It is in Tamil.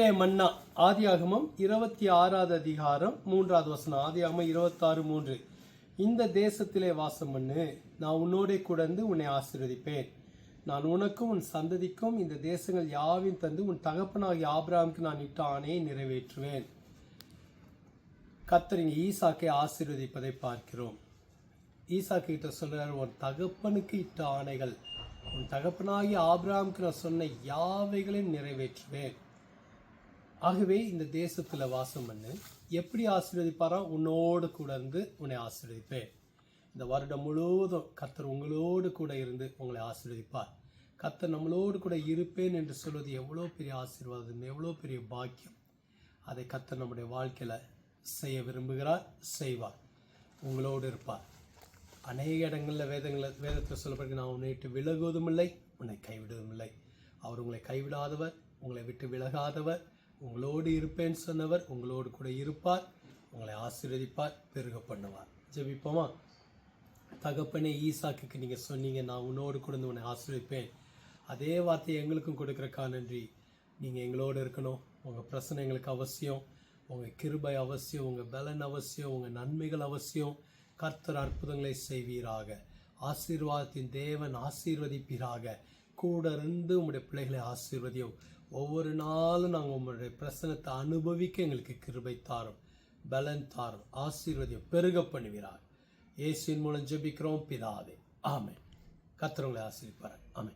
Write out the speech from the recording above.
ஆதியாகமம் இருபத்தி ஆறாவது அதிகாரம் மூன்றாவது வசனம். ஆதியாகமம் இருபத்தாறு மூன்று. இந்த தேசத்திலே வாசம் பண்ணு நான் உன்னோடே கூட உன்னை ஆசீர்வதிப்பேன். நான் உனக்கும் உன் சந்ததிக்கும் இந்த தேசங்கள் யாவையும் தந்து உன் தகப்பனாகிய ஆபிராமுக்கு நான் இட்ட ஆணையை நிறைவேற்றுவேன் கத்தரிங்க ஈசாக்கை ஆசீர்வதிப்பதை பார்க்கிறோம். ஈசாக்கு கிட்ட உன் தகப்பனுக்கு இட்ட ஆணைகள் உன் தகப்பனாகிய ஆபிராமுக்கு நான் சொன்ன யாவைகளையும் நிறைவேற்றுவேன். ஆகவே இந்த தேசத்தில் வாசம் பண்ணு. எப்படி ஆசீர்வதிப்பாரோ உன்னோடு கூட இருந்து உன்னை ஆசீர்வதிப்பேன். இந்த வருடம் முழுவதும் கத்தர் உங்களோடு கூட இருந்து உங்களை ஆசீர்வதிப்பார். கத்தர் நம்மளோடு கூட இருப்பேன் என்று சொல்வது எவ்வளோ பெரிய ஆசீர்வாதம் எவ்வளோ பெரிய பாக்கியம். அதை கத்தர் நம்முடைய வாழ்க்கையில் செய்ய விரும்புகிறார் செய்வார். உங்களோடு இருப்பார். அநேக இடங்களில் வேதங்களில் வேதத்தில் சொல்லப்படுகிறது நான் உன்னை விட்டு விலகுவதும் இல்லை உன்னை கைவிடுவதும் இல்லை அவர் உங்களை கைவிடாதவர் உங்களை விட்டு விலகாதவர். உங்களோடு இருப்பேன் சொன்னவர் உங்களோடு கூட இருப்பார் உங்களை ஆசீர்வதிப்பார் பெருக பண்ணுவார். ஜெபிப்போமா? தகப்பனே ஈசாக்குக்கு நீங்கள் சொன்னீங்க நான் உன்னோடு கூட உன்னை ஆசீர்வதிப்பேன் அதே வார்த்தையை எங்களுக்கும் கொடுக்குறக்கா நன்றி. நீங்கள் எங்களோடு இருக்கணும். உங்கள் பிரச்சனை எங்களுக்கு அவசியம். உங்கள் கிருபை அவசியம். உங்கள் பலன் அவசியம். உங்கள் நன்மைகள் அவசியம். கர்த்தர் அற்புதங்களை செய்வீராக. ஆசீர்வாதத்தின் தேவன் ஆசீர்வதிப்பீராக. கூட இருந்து உங்களுடைய பிள்ளைகளை ஆசீர்வதியும். ஒவ்வொரு நாளும் நாங்கள் உங்களுடைய பிரசனத்தை அனுபவிக்க எங்களுக்கு கிருபை தாரும் பலன் தாரும் ஆசீர்வதியம் பெருக பண்ணுவீராக. இயேசுவின் மூலம் ஜெபிக்கிறோம் பிதாவே. ஆமை கத்தருங்களை ஆசீர்வார் ஆமை